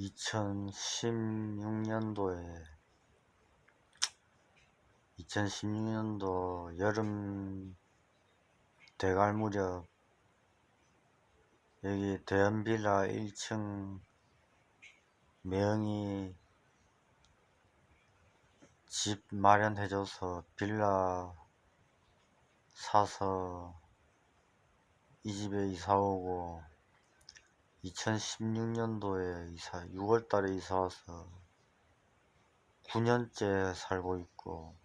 2016년도에 2016년도 여름 대갈 무렵 여기 대연빌라 1층 매형이 집 마련해줘서 빌라 사서 이 집에 이사오고 2016년도에 이사 6월달에 이사와서 9년째 살고 있고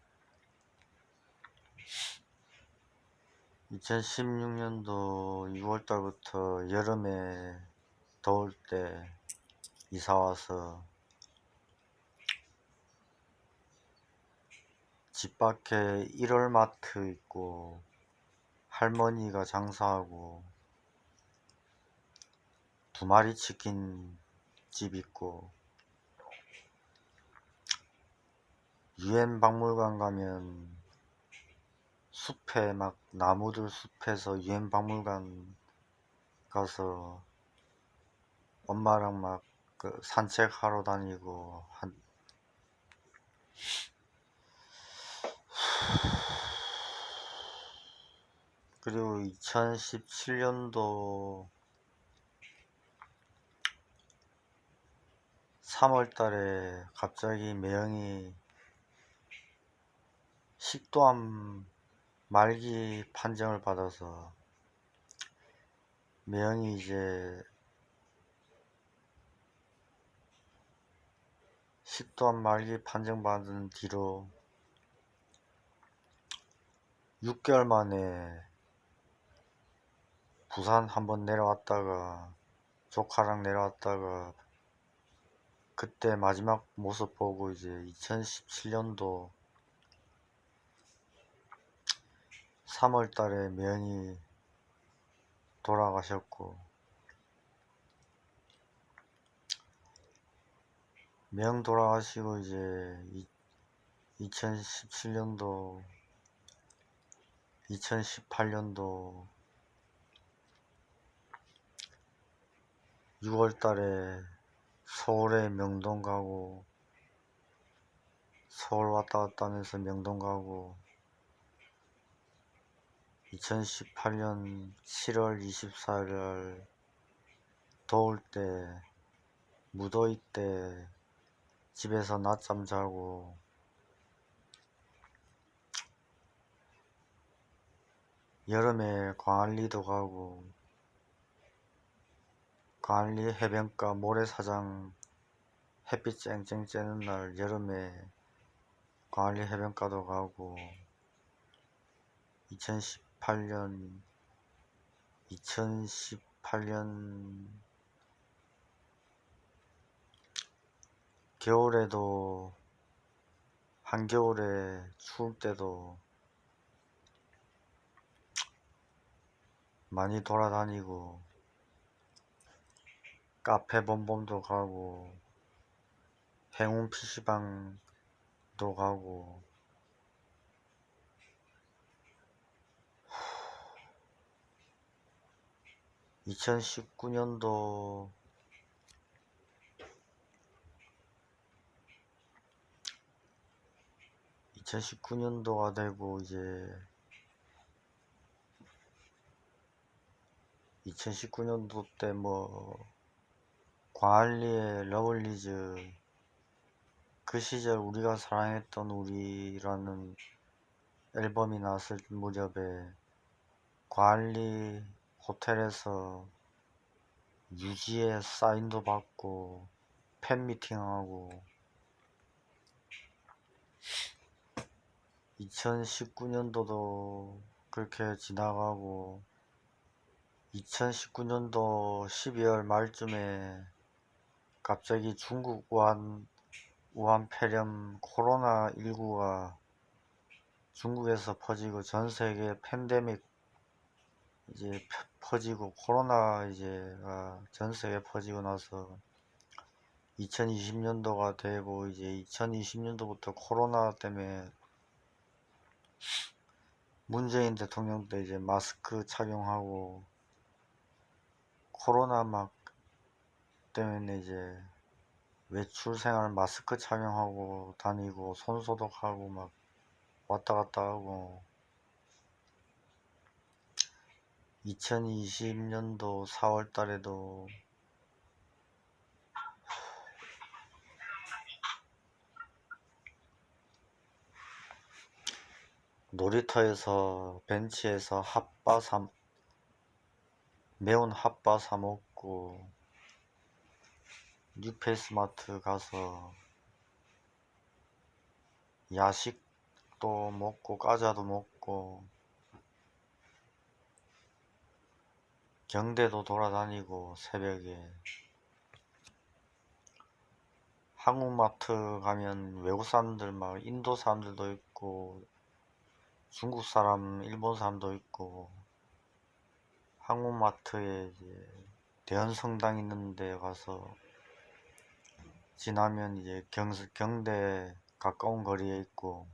2016년도 6월달부터 여름에 더울 때 이사와서 집 밖에 1월 마트 있고 할머니가 장사하고 두 마리 치킨 집 있고 유엔 박물관 가면 숲에 막 나무들 숲에서 유엔 박물관 가서 엄마랑 막 그 산책하러 다니고 한 그리고 2017년도 3월 달에 갑자기 매형이 식도암 말기 판정을 받아서 매형이 이제 식도암 말기 판정 받은 뒤로 6개월 만에 부산 한번 내려왔다가 조카랑 내려왔다가 그때 마지막 모습 보고 이제 2017년도 3월 달에 면이 돌아가셨고 명 돌아가시고 이제 2017년도 2018년도 6월 달에 서울에 명동 가고 서울 왔다 갔다 하면서 명동 가고 2018년 7월 24일 더울 때 무더위 때 집에서 낮잠 자고 여름에 광안리도 가고 광안리 해변가 모래사장 햇빛 쨍쨍 쬐는 날 여름에 광안리 해변가도 가고 2018년 2018년 겨울에도 한겨울에 추울 때도 많이 돌아다니고 카페 본봄도 가고 행운 PC방도 가고. 2019년도 (2019년도가) 되고 이제 2019년도 때뭐 광안리의 러블리즈 그 시절 우리가 사랑했던 우리라는 앨범이 나왔을 무렵에 광안리 호텔에서 유지의 사인도 받고 팬미팅하고 2019년도도 그렇게 지나가고 2019년도 12월 말쯤에 갑자기 중국 우한 우한 폐렴 코로나19가 중국에서 퍼지고 전 세계 팬데믹 이제 퍼지고 코로나 이제가 전 세계 퍼지고 나서 2020년도가 되고 이제 2020년도부터 코로나 때문에 문재인 대통령 때 이제 마스크 착용하고 코로나 막 때문에 이제 외출 생활 마스크 착용하고 다니고 손 소독하고 막 왔다 갔다 하고 2020년도 4월 달에도 놀이터에서 벤치에서 핫바 사 매운 핫바 사 먹고 뉴페이스마트 가서 야식도 먹고 과자도 먹고 경대도 돌아다니고 새벽에 한국마트 가면 외국 사람들 막 인도 사람들도 있고 중국 사람 일본 사람도 있고 한국마트에 이제 대연성당 있는 데 가서 지나면 이제 경, 경대 가까운 거리에 있고.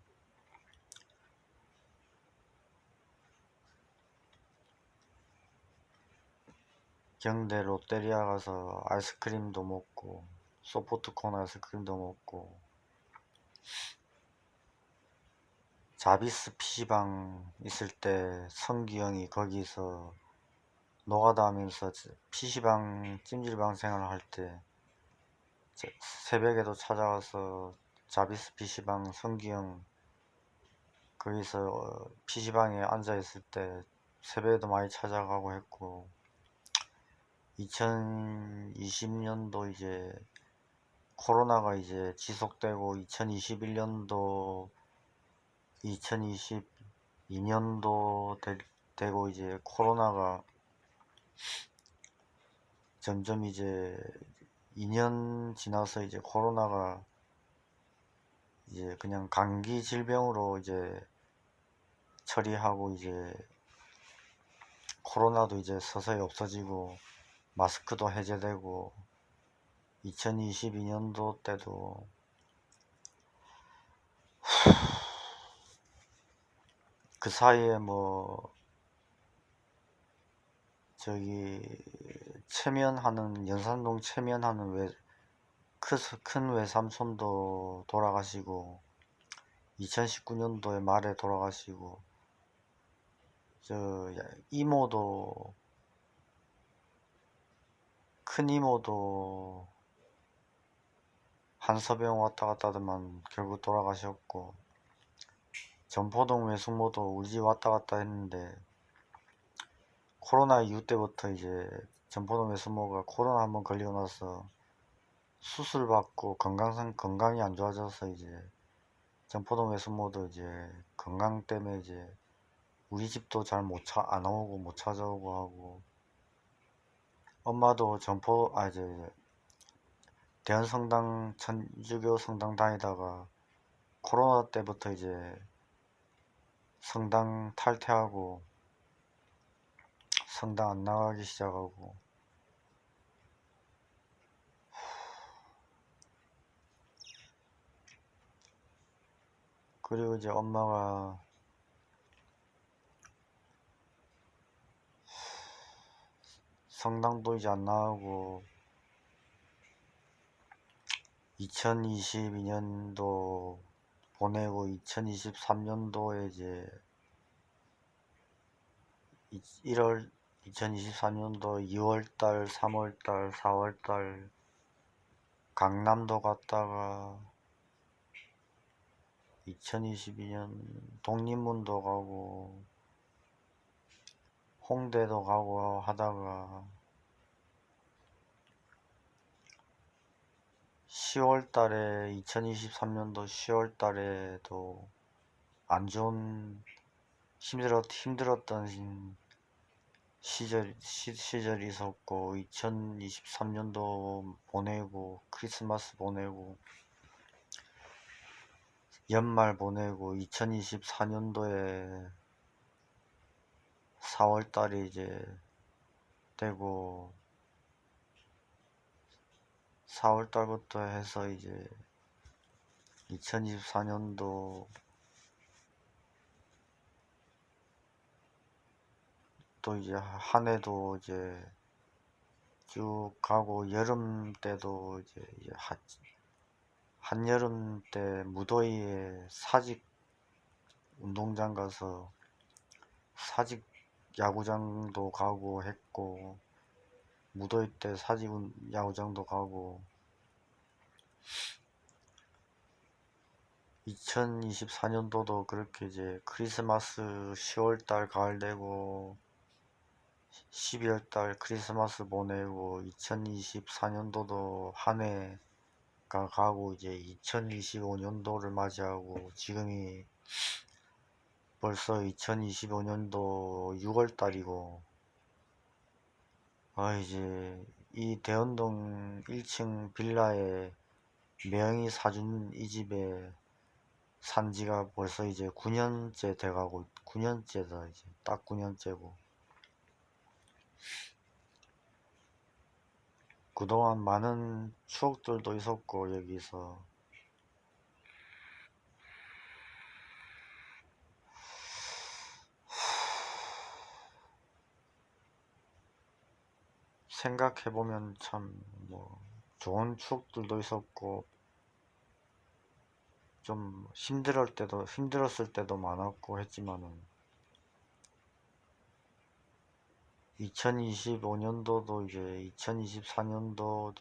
경대 롯데리아 가서 아이스크림도 먹고 소포트콘 아이스크림도 먹고. 자비스 PC방 있을 때 성기 형이 거기서 노가다 하면서 PC방 찜질방 생활할 때 제- 새벽에도 찾아와서 자비스 PC방 성기 형 거기서 PC방에 앉아 있을 때 새벽에도 많이 찾아가고 했고 2020년도 이제 코로나가 이제 지속되고 2021년도 2022년도 되, 고 이제 코로나가 점점 이제 2년 지나서 이제 코로나가 이제 그냥 감기 질병으로 이제 처리하고 이제 코로나도 이제 서서히 없어지고 마스크도 해제되고 2022년도 때도 그 사이에 뭐 저기 체면하는 연산동 체면하는 외, 크- 큰 외삼촌도 돌아가시고 2019년도에 말에 돌아가시고 저 이모도 큰 이모도 한서병 왔다 갔다 하더만 결국 돌아가셨고 전포동 외숙모도 집 왔다 갔다 했는데 코로나 이후 때부터 이제 전포동 외숙모가 코로나 한번 걸리고 나서 수술 받고 건강상 건강이 안 좋아져서 이제 전포동 외숙모도 이제 건강 때문에 이제 우리 집도 잘 못 차 안 오고 못 찾아오고 하고. 엄마도 전포 아 이제 대한 성당 천주교 성당 다니다가 코로나 때부터 이제 성당 탈퇴하고 성당 안 나가기 시작하고. 그리고 이제 엄마가 성당도 이제 안 나가고 2022년도 보내고 2023년도에 이제 1월 2023년도 2월달, 3월달, 4월달 강남도 갔다가 2022년 독립문도 가고 홍대도 가고 하다가 10월 달에 2023년도 10월 달에도 안 좋은 힘들었 힘들었던 시절 시, 시절이 있었고 2023년도 보내고 크리스마스 보내고 연말 보내고 2024년도에 4월 달에 이제 되고 4월 달부터 해서 이제 2024년도 또 이제 한 해도 이제 쭉 가고 여름 때도 이제 하- 한여름 때 무더위에 사직 운동장 가서 사직 야구장도 가고 했고 무더위 때 사직 운- 야구장도 가고. 2024년도도 그렇게 이제 크리스마스 10월달 가을 되고 12월달 크리스마스 보내고 2024년도도 한 해가 가고 이제 2025년도를 맞이하고 지금이 벌써 2025년도 6월달이고 아 이제 이 대원동 1층 빌라에 매형이 사준 이 집에 산 지가 벌써 이제 9년째 돼가고 9년째다 이제 딱 9년째고 그동안 많은 추억들도 있었고 여기서. 생각해보면 참 뭐 좋은 추억들도 있었고 좀 힘들을 때도 힘들었을 때도 많았고 했지만은 2025년도도 이제 2024년도도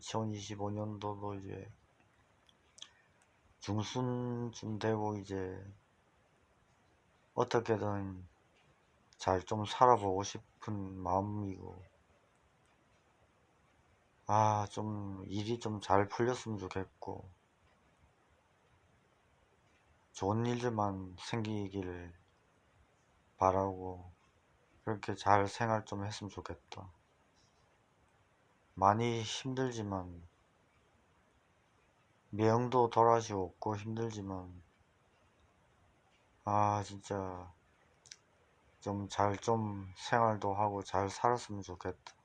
2025년도도 이제 중순쯤 되고 이제 어떻게든 잘 좀 살아보고 싶은 마음이고 아 좀 일이 좀 잘 풀렸으면 좋겠고 좋은 일들만 생기길 바라고 그렇게 잘 생활 좀 했으면 좋겠다. 많이 힘들지만 매형도 돌아가시고 없고 힘들지만 아 진짜 좀잘좀 생활도 하고 잘 살았으면 좋겠다.